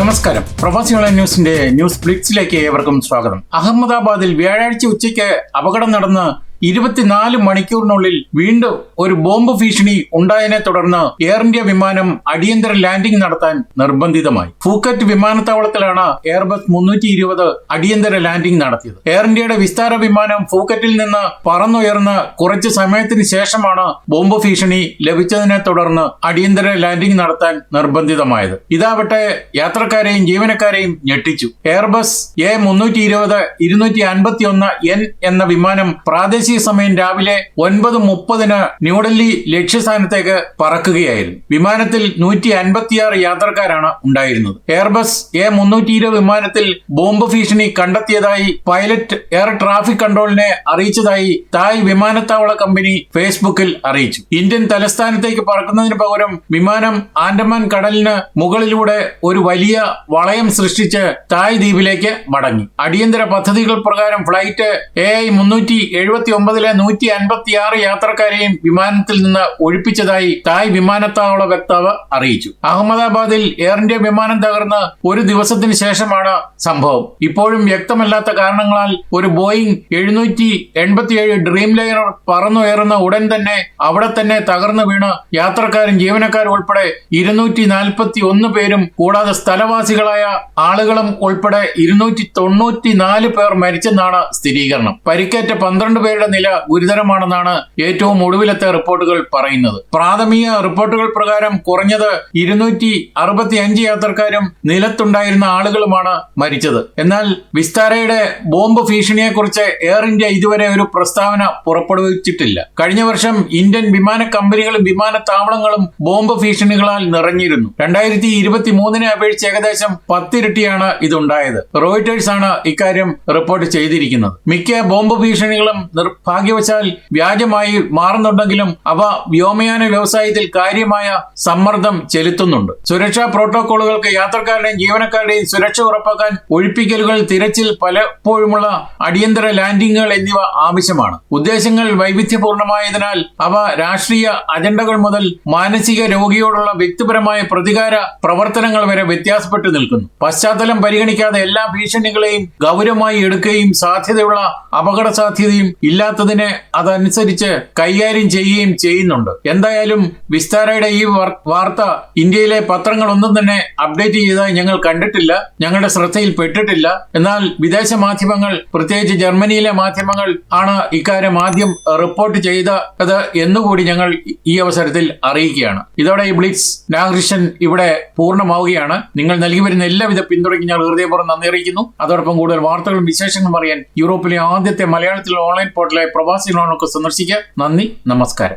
നമസ്കാരം. പ്രവാസി ഓൺലൈൻ ന്യൂസിന്റെ ന്യൂസ് ബ്ലിക്സിലേക്ക് ഏവർക്കും സ്വാഗതം. അഹമ്മദാബാദിൽ വ്യാഴാഴ്ച ഉച്ചയ്ക്ക് അപകടം നടന്ന് ഇരുപത്തിനാല് മണിക്കൂറിനുള്ളിൽ വീണ്ടും ഒരു ബോംബ് ഭീഷണി ഉണ്ടായതിനെ തുടർന്ന് എയർ ഇന്ത്യ വിമാനം അടിയന്തര ലാൻഡിംഗ് നടത്താൻ നിർബന്ധിതമായി. ഫൂക്കറ്റ് വിമാനത്താവളത്തിലാണ് എയർബസ് മുന്നൂറ്റി ഇരുപത് അടിയന്തര ലാൻഡിംഗ് നടത്തിയത്. എയർ ഇന്ത്യയുടെ വിസ്താര വിമാനം ഫൂക്കറ്റിൽ നിന്ന് പറന്നുയർന്ന് കുറച്ച് സമയത്തിന് ശേഷമാണ് ബോംബ് ഭീഷണി ലഭിച്ചതിനെ തുടർന്ന് അടിയന്തര ലാൻഡിംഗ് നടത്താൻ നിർബന്ധിതമായത്. ഇതാവട്ടെ യാത്രക്കാരെയും ജീവനക്കാരെയും ഞെട്ടിച്ചു. എയർബസ് എ മുന്നൂറ്റി ഇരുപത് ഇരുന്നൂറ്റി അൻപത്തി ഒന്ന് എൻ എന്ന വിമാനം പ്രാദേശിക സമയം രാവിലെ ഒൻപത് മുപ്പതിന് ന്യൂഡൽഹി ലക്ഷ്യസ്ഥാനത്തേക്ക് പറക്കുകയായിരുന്നു. വിമാനത്തിൽ നൂറ്റി അൻപത്തിയാറ് യാത്രക്കാരാണ് ഉണ്ടായിരുന്നത്. എയർബസ് എ മുന്നൂറ്റി ഇരുപത് വിമാനത്തിൽ ബോംബ് ഭീഷണി കണ്ടെത്തിയതായി പൈലറ്റ് എയർ ട്രാഫിക് കൺട്രോളിനെ അറിയിച്ചതായി തായ് വിമാനത്താവള കമ്പനി ഫേസ്ബുക്കിൽ അറിയിച്ചു. ഇന്ത്യൻ തലസ്ഥാനത്തേക്ക് പറക്കുന്നതിന് പകരം വിമാനം ആൻഡമാൻ കടലിന് മുകളിലൂടെ ഒരു വലിയ വളയം സൃഷ്ടിച്ച് തായ് ദ്വീപിലേക്ക് മടങ്ങി. അടിയന്തര പദ്ധതികൾ പ്രകാരം ഫ്ലൈറ്റ് എ ഐ മുന്നൂറ്റി എഴുപത്തി ഒമ്പതിലെ നൂറ്റി അൻപത്തി ആറ് യാത്രക്കാരെയും വിമാനത്തിൽ നിന്ന് ഒഴിപ്പിച്ചതായി തായ് വിമാനത്താവള വക്താവ് അറിയിച്ചു. അഹമ്മദാബാദിൽ എയർ ഇന്ത്യ വിമാനം തകർന്ന് ഒരു ദിവസത്തിന് ശേഷമാണ് സംഭവം. ഇപ്പോഴും വ്യക്തമല്ലാത്ത കാരണങ്ങളാൽ ഒരു ബോയിങ് എഴുന്നൂറ്റി എൺപത്തിയേഴ് ഡ്രീം ലൈനർ പറന്നുയർന്ന ഉടൻ തന്നെ അവിടെ തന്നെ തകർന്നു വീണ് യാത്രക്കാരും ജീവനക്കാരും ഉൾപ്പെടെ ഇരുന്നൂറ്റി നാൽപ്പത്തി ഒന്ന് പേരും കൂടാതെ സ്ഥലവാസികളായ ആളുകളും ഉൾപ്പെടെ ഇരുന്നൂറ്റി തൊണ്ണൂറ്റി നാല് പേർ മരിച്ചെന്നാണ് സ്ഥിരീകരണം. പരിക്കേറ്റ പന്ത്രണ്ട് പേരുടെ നില ഗുരുതരമാണെന്നാണ് ഏറ്റവും ഒടുവിലത്തെ റിപ്പോർട്ടുകൾ പറയുന്നത്. പ്രാഥമിക റിപ്പോർട്ടുകൾ പ്രകാരം കുറഞ്ഞത് ഇരുന്നൂറ്റി അറുപത്തി അഞ്ച് യാത്രക്കാരും നിലത്തുണ്ടായിരുന്ന ആളുകളുമാണ് മരിച്ചത്. എന്നാൽ വിസ്താരയുടെ ബോംബ് ഭീഷണിയെക്കുറിച്ച് എയർ ഇന്ത്യ ഇതുവരെ ഒരു പ്രസ്താവന പുറപ്പെടുവിച്ചിട്ടില്ല. കഴിഞ്ഞ വർഷം ഇന്ത്യൻ വിമാന കമ്പനികളും വിമാനത്താവളങ്ങളും ബോംബ് ഭീഷണികളാൽ നിറഞ്ഞിരുന്നു. രണ്ടായിരത്തി ഇരുപത്തി മൂന്നിനെ അപേക്ഷിച്ച് ഏകദേശം പത്തിരട്ടിയാണ് ഇതുണ്ടായത്. റോയിറ്റേഴ്സ് ആണ് ഇക്കാര്യം റിപ്പോർട്ട് ചെയ്തിരിക്കുന്നത്. മിക്ക ബോംബ് ഭീഷണികളും നിർഭാഗ്യവശാൽ വ്യാജമായി മാറുന്നുണ്ടെങ്കിലും അവ വ്യോമയാന വ്യവസായത്തിൽ കാര്യമായ സമ്മർദ്ദം ചെലുത്തുന്നുണ്ട്. സുരക്ഷാ പ്രോട്ടോകോളുകൾക്ക് യാത്രക്കാരുടെയും ജീവനക്കാരുടെയും സുരക്ഷ ഉറപ്പാക്കാൻ ഒഴിപ്പിക്കലുകൾ തിരച്ചിൽ പലപ്പോഴുമുള്ള അടിയന്തര ലാൻഡിങ്ങുകൾ എന്നിവ ആവശ്യമാണ്. ഉദ്ദേശങ്ങൾ വൈവിധ്യപൂർണമായതിനാൽ അവ രാഷ്ട്രീയ അജണ്ടകൾ മുതൽ മാനസിക രോഗിയോടുള്ള വ്യക്തിപരമായ പ്രതികാര പ്രവർത്തനങ്ങൾ വരെ വ്യത്യാസപ്പെട്ടു നിൽക്കുന്നു. പശ്ചാത്തലം പരിഗണിക്കാതെ എല്ലാ ഭീഷണികളെയും ഗൗരവമായി എടുക്കുകയും സാധ്യതയുള്ള അപകട സാധ്യതയും ഇല്ലാത്തതിനെ അതനുസരിച്ച് കൈകാര്യം ചെയ്യുകയും ചെയ്യുന്നുണ്ട്. എന്തായാലും വിസ്താരയുടെ ഈ വാർത്ത ഇന്ത്യയിലെ പത്രങ്ങൾ ഒന്നും തന്നെ അപ്ഡേറ്റ് ചെയ്തതായി ഞങ്ങൾ കണ്ടിട്ടില്ല. ഞങ്ങളുടെ ശ്രദ്ധയിൽ പെട്ടിട്ടില്ല. എന്നാൽ വിദേശ മാധ്യമങ്ങൾ പ്രത്യേകിച്ച് ജർമ്മനിയിലെ മാധ്യമങ്ങൾ ആണ് ഇക്കാര്യം ആദ്യം റിപ്പോർട്ട് ചെയ്തത് എന്നുകൂടി ഞങ്ങൾ ഈ അവസരത്തിൽ അറിയിക്കുകയാണ്. ഇതോടെ ഈ ബ്ലിറ്റ്സ് നാഗകൃഷ്ണൻ ഇവിടെ പൂർണമാവുകയാണ്. നിങ്ങൾ നൽകി വരുന്ന എല്ലാവിധ പിന്തുണയ്ക്കും ഞങ്ങൾ ഹൃദയപൂർവം നന്ദി അറിയിക്കുന്നു. അതോടൊപ്പം കൂടുതൽ വാർത്തകളും വിശേഷങ്ങളും അറിയാൻ യൂറോപ്പിലെ ആദ്യത്തെ മലയാളത്തിലുള്ള ഓൺലൈൻ പോർട്ടലായ പ്രവാസി ലോണൊക്കെ സന്ദർശിക്കുക. നന്ദി നമസ്കാരം.